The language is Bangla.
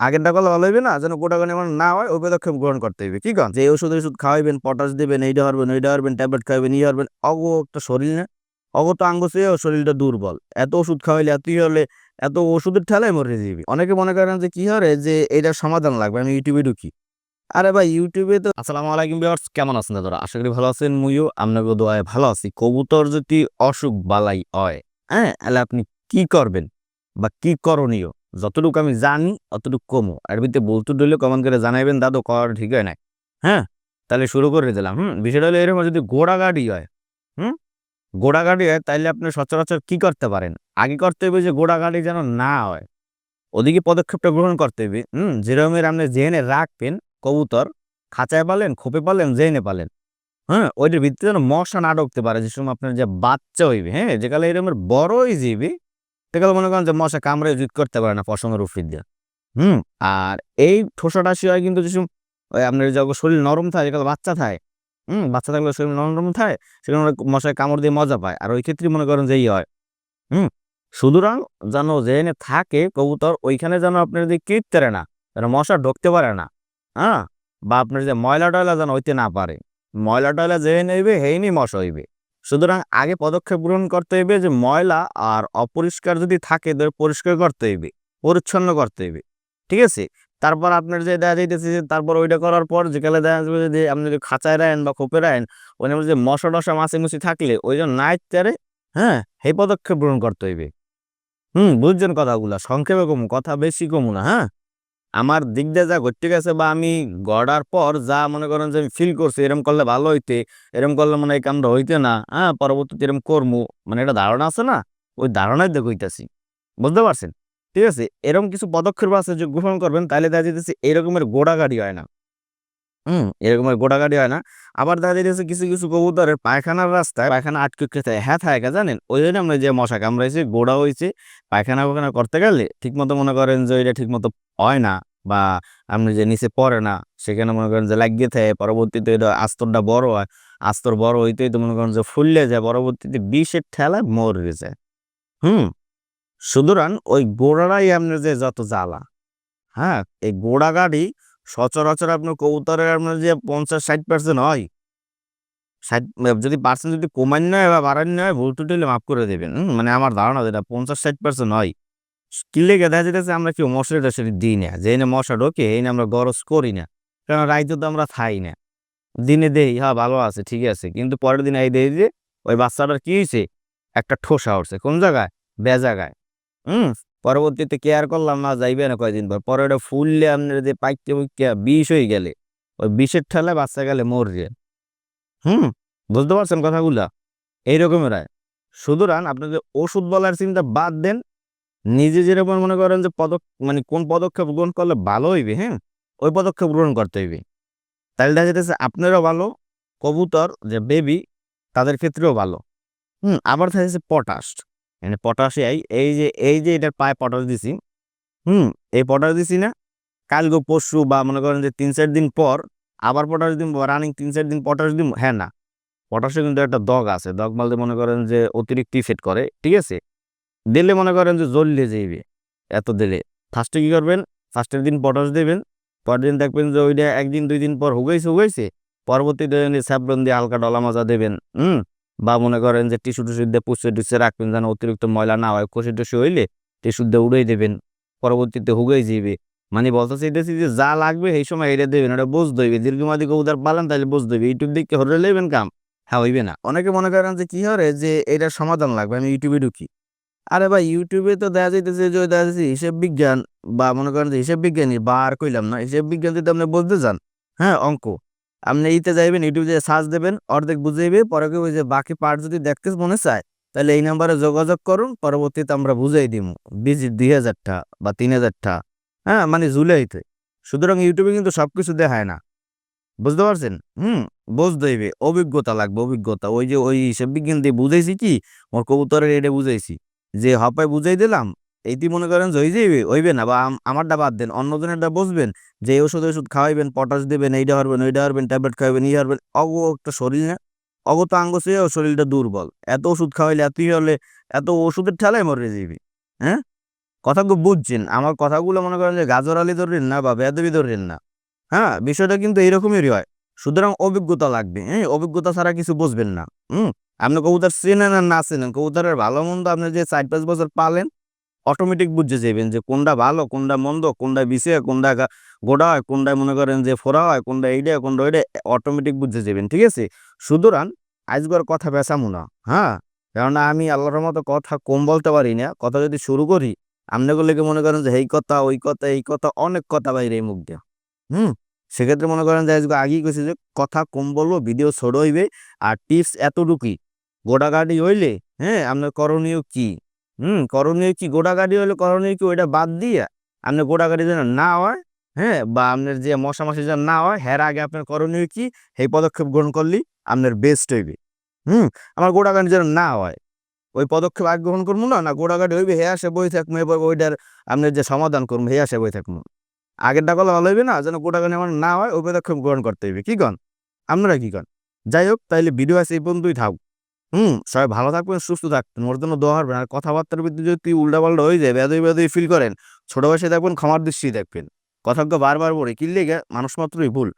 আগেরটা করলে ভালো হইবে না, যেন গোটা আমার না হয়, ওই পদক্ষেপ গ্রহণ করতে হইবে। কি কন? যে ওষুধ ওষুধ খাওয়াইবেন, পটাশ দিবেন, এইটা হারবেন, ওইটা হারবেন, ট্যাবলেট খাওয়াবেন ই হারবেন, অগো একটা শরীর না। অগো তো আঙ্গ চেয়েও শরীরটা দুর্বল। এত ওষুধ খাওয়াইলে এতই হলে এত ওষুধের ঠেলায় মরে যাবি। অনেকে মনে করেন যে কি হরে? যে এইটার সমাধান লাগবে, আমি ইউটিউবে ঢুকি। আরে ভাই, ইউটিউবে তো আসসালামু আলাইকুম ভিউয়ার্স, কেমন আছেন দাদা আশা করি ভালো আছেন, মুইও আপনাকে দোয়ায় ভালো আছি। কবুতর যদি অসুখ বালাই হয় হ্যাঁ তাহলে আপনি কি করবেন? বা কি করণীয়? যতটুকু আমি জানি, অতটুকু কমো। এর ভিতরে বলতে দিলে কমেন্ট করে জানাইবেন, দাদু, কর, ঠিক হয় না হ্যাঁ? তাহলে শুরু করে দিলাম। হুম? বিষয়টা হলো এরকম যদি গোড়াগাড়ি হয়, হুম? গোড়াগাড়ি হয় তাহলে আপনি সচরাচর কি করতে পারেন? আগে করতে হবে যে গোড়াগাড়ি যেন না হয়। ওদিকে পদক্ষেপটা গ্রহণ করতে হবে। হুম? যেরকমের আপনি জেনে রাখবেন, কবুতর, খাঁচায় পালেন, খোপে পালেন জেনে পালেন হ্যাঁ? ওইটার ভিত্তিতে যেন মশা না ঢুকতে পারে। যে সময় আপনার যে বাচ্চা হইবে হ্যাঁ? যেকালে এরকমের বড়ই যাইবে সেকালে মনে করেন যে মশা কামড়ে জুত করতে পারে না পশমের উফির দিয়ে। হুম? আর এই ঠোসাটাসি হয় কিন্তু যেসব আপনার যখন শরীর নরম থাকে যেকালে বাচ্চা থাকে, হুম? বাচ্চা থাকলে শরীর নরম থাকে সেখানে মশায় কামড় দিয়ে মজা পায়। আর ওই ক্ষেত্রে মনে করেন যে হয়। হুম? সুতরাং যেন যেখানে থাকে, কবুতর, ওইখানে যেন আপনার যদি কীর্তারে না, যেন মশা ঢুকতে পারে না হ্যাঁ? বা আপনার যে ময়লা টয়লা যেন হইতে না পারে। ময়লা টয়লা যে নেবে হেইনি মশা হইবে। সুতরাং আগে পদক্ষেপ গ্রহণ করতে হইবে যে ময়লা আর অপরিষ্কার যদি থাকে তো পরিষ্কার করতে হইবে, পরিচ্ছন্ন করতে হইবে, ঠিক আছে? তারপর আপনার যে দেখা যাইতেছে যে তারপর ওইটা করার পর যেকালে দেখা যাবে যে আপনি যদি খাঁচায় রাখেন বা খোপে রাখেন ওই যে মশা টশা মাছি মুছি থাকলে ওই জন্য নাইট তারে হ্যাঁ? সেই পদক্ষেপ গ্রহণ করতে হইবে। হুম, বুঝছেন কথাগুলা? সংক্ষেপে কমু, কথা বেশি কমু না হ্যাঁ? আমার দিক দিয়ে যা ঘটতে গেছে বা আমি গড়ার পর যা মনে করেন যে আমি ফিল করছি, এরম করলে ভালো হইতে, এরম করলে মানে এই কামটা হইতে না হ্যাঁ পরবর্তীতে এরম করমু মানে একটা ধারণা আছে না? ওই ধারণাই দেখে হইতাছি বুঝতে পারছেন? ঠিক আছে এরকম কিছু পদক্ষেপ আছে যে গ্রহণ করবেন তাহলে দেখা যেতেছে এরকমের গোড়াগাড়ি হয় না। হুম, এরকমের গোড়াগাড়ি হয় না। আবার দেখা যাইতেছে কিছু কিছু কবুতরের পায়খানার রাস্তায় পায়খানা আটকে থাকে হ্যাঁ থাকে, জানেন? ওই জন্য আমরা যে মশা কামড়াইছে, গোড়া হয়েছে পায়খানা পায়খানা করতে গেলে ঠিক মতো মনে করেন যে এটা ঠিক মতো হয় না। বা আপনি যে নিচে পড়ে না, সেখানে মনে করেন যে লাগিয়ে থাকে, পরবর্তীতে এটা আস্তরটা বড় হয়, আস্তর বড় হইতেই তো মনে করেন যে ফুললে যায়, পরবর্তীতে বিষের ঠেলায় মরে যায়। হুম? সুতরাং ওই গোড়াটাই আপনার যে যত জ্বালা হ্যাঁ? এই গোড়া গাড়ি সচরাচর আপনার কবুতরের আপনার যে পঞ্চাশ, ষাট পার্সেন্ট হয়। ষাট, যদি পার্সেন্ট যদি কমান নয় বা বাড়ান নয়, ভুল টুটি হলে মাফ করে দেবেন। মানে আমার ধারণা যেটা, পঞ্চাশ, ষাট পার্সেন্ট হয়। কিলে দেখা যেতেছে আমরা কেউ মশারি টশারি দিই না। যে না মশা ঢোকে এই আমরা গরজ করি না। কারণ রাইতে তো আমরা খাই না। দিনে দেই হ্যাঁ ভালো আছে, ঠিক আছে। কিন্তু পরের দিন এই দেই যে ওই বাচ্চাটার কি হয়েছে একটা ঠোসা উঠছে। কোন জায়গায়? বে জায়গায় হুম? পরবর্তীতে কেয়ার করলাম, না, যাইবে না কয়দিন পর। পরে ওটা ফুললে আপনার যে পাইতে পাইতে বিষ হয়ে গেলে, ওই বিষের ঠেলায় বাচ্চা গেলে মরবে। হুম? বুঝতে পারছেন কথাগুলা? এইরকমের হয়। সুতরাং আপনি যে ওষুধ বলার চিন্তা বাদ দেন নিজে যেরকম মনে করেন যে পদক মানে কোন পদক্ষেপ গ্রহণ করলে ভালো হইবে হ্যাঁ? ওই পদক্ষেপ গ্রহণ করতে হইবে। তাহলে দেখা যেতেছে আপনারও ভালো, কবুতর, যে বেবি তাদের ক্ষেত্রেও ভালো। হুম, আবার যাচ্ছে পটাশ মানে পটাশিয়াই এই যে এই যে এটার পায়ে পটাশ দিছি, হুম, এই পটাশ দিছি না কালকে পরশু বা মনে করেন যে তিন চার দিন পর আবার পটাশ দিন রানিং তিন চার দিন পটাশ দিন হ্যাঁ না। পটাশে কিন্তু একটা দগ আছে দগ বলতে মনে করেন যে অতিরিক্ত ইফেক্ট করে, ঠিক আছে? দিলে মনে করেন যে জ্বললে যাইবে, এত দিলে। ফার্স্টে কী করবেন? ফার্স্টের দিন পটাশ দেবেন, পরের দিন দেখবেন যে ওইটা একদিন, দুই দিন পর হুগাইছে হুগাইছে, পরবর্তীতে স্যাপলন দিয়ে হালকা ডলা মাজা দেবেন, হুম? বা মনে করেন যে টিস্যু টুসু দিয়ে পুষে টুসে রাখবেন যেন অতিরিক্ত ময়লা না হয় কষে টুসে হইলে টিস্যু দিয়ে উড়াই দেবেন, পরবর্তীতে হুগাই যাইবে। মানে বলতে চাইতেছি যে যা লাগবে সেই সময় এটা দেবেন ওটা বুঝ দইবে দীর্ঘমাদি কবুতর পালেন তাহলে বুঝ দইবে ইউটিউব দিকে হরে লেবেন কাম? হ্যাঁ হইবে না। অনেকে মনে করেন যে কি হরে, যে এটার সমাধান লাগবে, আমি ইউটিউবে ঢুকি। আরে ভাই ইউটিউবে তো দেখা যাইতেছে যে দেখা যাচ্ছে হিসেব বিজ্ঞান বা মনে করেন যে হিসেব বিজ্ঞানী, বা আর কইলাম না, হিসেব বিজ্ঞান যদি আপনি বলতে যান হ্যাঁ অঙ্ক। আপনি ইতে যাইবেন ইউটিউবে সার্চ দেবেন, অর্ধেক বুঝাইবে, পরে ওই যে বাকি পার্ট যদি দেখতে মনে চায়, তাহলে এই নাম্বারে যোগাযোগ করুন, পরবর্তীতে আমরা বুঝাই দিব। বিজি দুই হাজারটা বা তিন হাজারটা হ্যাঁ মানে জুলাইতে। সুতরাং ইউটিউবে কিন্তু সবকিছু দেখায় না। বুঝতে পারছেন? হুম, বুঝতে হইবে। অভিজ্ঞতা লাগবে, অভিজ্ঞতা। ওই যে ওই হিসেব বিজ্ঞান দিয়ে বুঝাইছি কি? মোর কবুতরের এটা বুঝাইছি। যে হপায় বুঝাই দিলাম এইটি মনে করেন যে হয়ে যাইবে হইবে না বা আম- আমারটা বাদ দেন, অন্যজনেরটা বসবেন যে ওষুধ ওষুধ খাওয়াইবেন, পটাশ দেবেন, এইটা হারবেন, ওইটা হারবেন, ট্যাবলেট খাওয়াবেন ই হারবেন, অগ একটা শরীর না, অগ তো আঙ্গ শরীরটা দুর্বল, এত ওষুধ খাওয়াইলে এতই হলে এত ওষুধের ঠেলায় মরে যাইবি হ্যাঁ? কথাগুলো বুঝছেন, আমার কথাগুলো মনে করেন যে গাজর আলি ধরবেন না বা বেদবি ধরবেন না হ্যাঁ? বিষয়টা কিন্তু এইরকমেরই হয়, সুতরাং অভিজ্ঞতা লাগবে হ্যাঁ অভিজ্ঞতা ছাড়া কিছু বুঝবেন না, হুম? আপনি কবুতর চেনেন আর না চেনেন, কবুতরের ভালো মন্দ আপনি যে চার পাঁচ বছর পালেন অটোমেটিক বুঝে যাবেন যে কোনটা ভালো, কোনটা মন্দ, কোনটা বিষে কোনটা গোড়া হয়, কোনটা মনে করেন যে ফোড়া হয়, কোনটা এইটা, কোনটা ওইটা অটোমেটিক বুঝে যাবেন, ঠিক আছে? সুতরাং আজকের কথা বেসামু না হ্যাঁ? কেননা আমি আল্লাহর মতো কথা কম বলতে পারি না, কথা যদি শুরু করি আপনাগুলোকে মনে করেন যে এই কথা, ওই কথা, এই কথা, অনেক কথা বাইরে এই মুখ দিয়ে, হুম? সেক্ষেত্রে মনে করেন যে আজকে আগেই কইছি যে কথা কম বলব ভিডিও ছোট হইবে, আর টিপস এতটুকুই। গোটাগাড়ি হইলে হ্যাঁ আপনার করণীয় কি? হুম, করণীয় কি? গোটাগাড়ি হইলে করণীয় কি? ওইটা বাদ দিয়ে আপনার গোটাগাড়ি যেন না হয় হ্যাঁ বা আপনার যে মশা মশামাছি যেন না হয় হ্যার আগে আপনার করণীয় কি? সেই পদক্ষেপ গ্রহণ করলেই আপনার বেস্ট হইবে। হুম, আমার গোটাগাড়ি যেন না হয়। ওই পদক্ষেপ আগে গ্রহণ করব না? না গোটাগাড়ি হইবে, হে আসে বই থাকব এবার ওইটার আপনার যে সমাধান করব, হে আসে বই থাকব আগেরটা করলে ভালো হইবে না? যেন গোটাগাড়ি আমার না হয়, ওই পদক্ষেপ গ্রহণ করতে হইবে। কি কন? আপনারা কি কন? যাই হোক, তাইলে ভিডিও আছে এই পর্যন্তই থাক হুম, সবাই ভালো থাকবেন, সুস্থ থাকবেন। ওর জন্য দোয়া হবেন আর কথাবার্তার ভিতরে যদি উল্টা পাল্টা হয়ে যায় বেদই বেদই ফিল করেন, ছোট বয়সে দেখবেন ক্ষমার দৃষ্টি দেখবেন। কথাজ্ঞ বারবার বলে কিনলে গে মানুষ মাত্রই ভুল।